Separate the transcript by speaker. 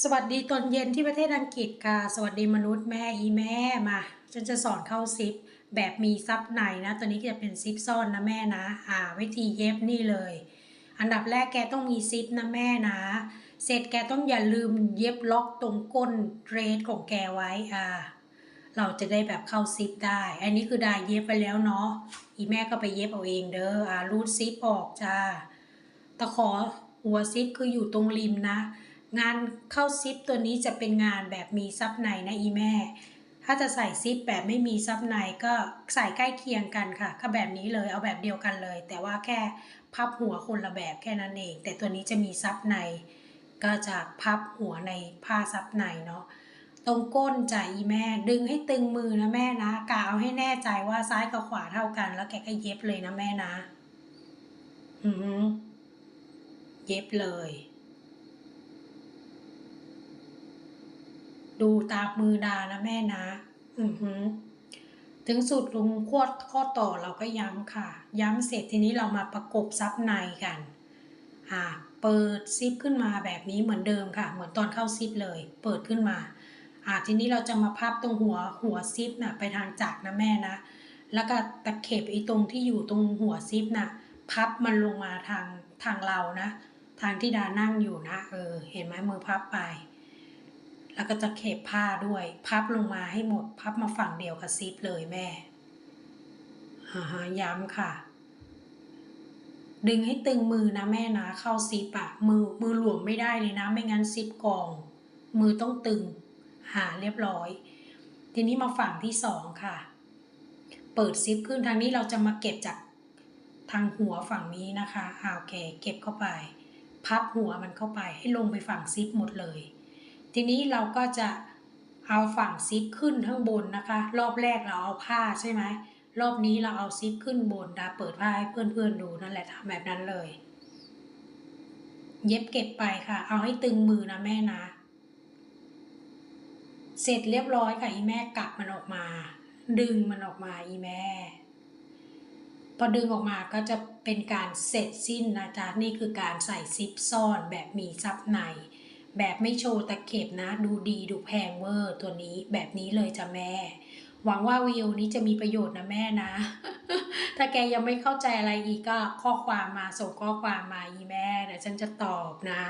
Speaker 1: สวัสดีตอนเย็นที่ประเทศอังกฤษค่ะ สวัสดีมนุษย์แม่อีแม่มาฉันจะสอนเข้าซิปแบบมีซับในนะ ตัวนี้ก็จะเป็นซิปซ่อนนะแม่นะ อ่า วิธีเย็บนี่เลย อันดับแรกแกต้องมีซิปนะแม่นะ เสร็จแกต้องอย่าลืมเย็บล็อกตรงก้นเรสของแกไว้อ่าเราจะได้แบบเข้าซิปได้ อันนี้คือได้เย็บไปแล้วเนาะ อีแม่ก็ไปเย็บเอาเองเด้ออ่ารูดซิปออกจ้าตะขอหัวซิปคืออยู่ตรงริมนะ งานเข้าซิปตัวนี้จะเป็นงานแบบมีซับในนะอีแม่ ถ้าจะใส่ซิปแบบไม่มีซับในก็ใส่ใกล้เคียงกันค่ะก็แบบนี้เลยเอาแบบเดียวกันเลย แต่ว่าแค่พับหัวคนละแบบแค่นั้นเอง แต่ตัวนี้จะมีซับใน ก็จะพับหัวในผ้าซับในเนาะตรงก้นจ่ายอีแม่ ดึงให้ตึงมือนะแม่นะกะเอาให้แน่ใจว่าซ้ายกับขวาเท่ากัน แล้วแกก็เย็บเลยนะแม่นะ อือหือเย็บเลย ดูตามมือดานะแม่นะ อือหือ ถึงสุดลุงข้อข้อต่อเราก็ย้ำค่ะ ย้ำเสร็จทีนี้เรามาประกบซับในกัน อ่า เปิดซิปขึ้นมาแบบนี้เหมือนเดิมค่ะ เหมือนตอนเข้าซิปเลย เปิดขึ้นมา อ่า ทีนี้เราจะมาพับตรงหัวหัวซิปน่ะไปทางจักนะแม่นะ แล้วก็ตะเข็บไอ้ตรงที่อยู่ตรงหัวซิปน่ะ พับมันลงมาทางทางเรานะ ทางที่ดานั่งอยู่นะ เออ เห็นไหมมือพับไป แล้วก็จะเข็บผ้าด้วย พับลงมาให้หมด พับมาฝั่งเดียวกับซิปเลยแม่อ่าฮะย้ำค่ะ ดึงให้ตึงมือนะแม่นะ เข้าซิปอะมือมือหลวมไม่ได้เลยนะ ไม่งั้นซิปกอง มือต้องตึง หาเรียบร้อย ทีนี้มาฝั่งที่สองค่ะ เปิดซิปขึ้นทางนี้เราจะมาเก็บจากทางหัวฝั่งนี้นะคะอ่าโอเค เก็บเข้าไป พับหัวมันเข้าไปให้ลงไปฝั่งซิปหมดเลย ทีนี้เราก็จะเอาฝั่งซิปขึ้นข้างบนนะคะ รอบแรกเราเอาผ้าใช่ไหมรอบนี้เราเอาซิปขึ้นบนดาเปิดผ้าให้เพื่อนๆดูนั่นแหละทำแบบนั้นเลย เย็บเก็บไปค่ะ เอาให้ตึงมือนะแม่นะ เสร็จเรียบร้อยค่ะอีแม่กลับมันออกมา ดึงมันออกมาอีแม่ พอดึงออกมาก็จะเป็นการเสร็จสิ้นนะจ๊ะนี่คือการใส่ซิปซ่อนแบบมีซับใน แบบไม่โชว์ตะเข็บนะ ดูดีดูแพงเวอร์ ตัวนี้แบบนี้เลยจ้ะแม่ หวังว่าวิดีโอนี้จะมีประโยชน์นะแม่นะ ถ้าแกยังไม่เข้าใจอะไรอีกก็ข้อความมาส่งข้อความมาอีแม่เดี๋ยวฉันจะตอบนะ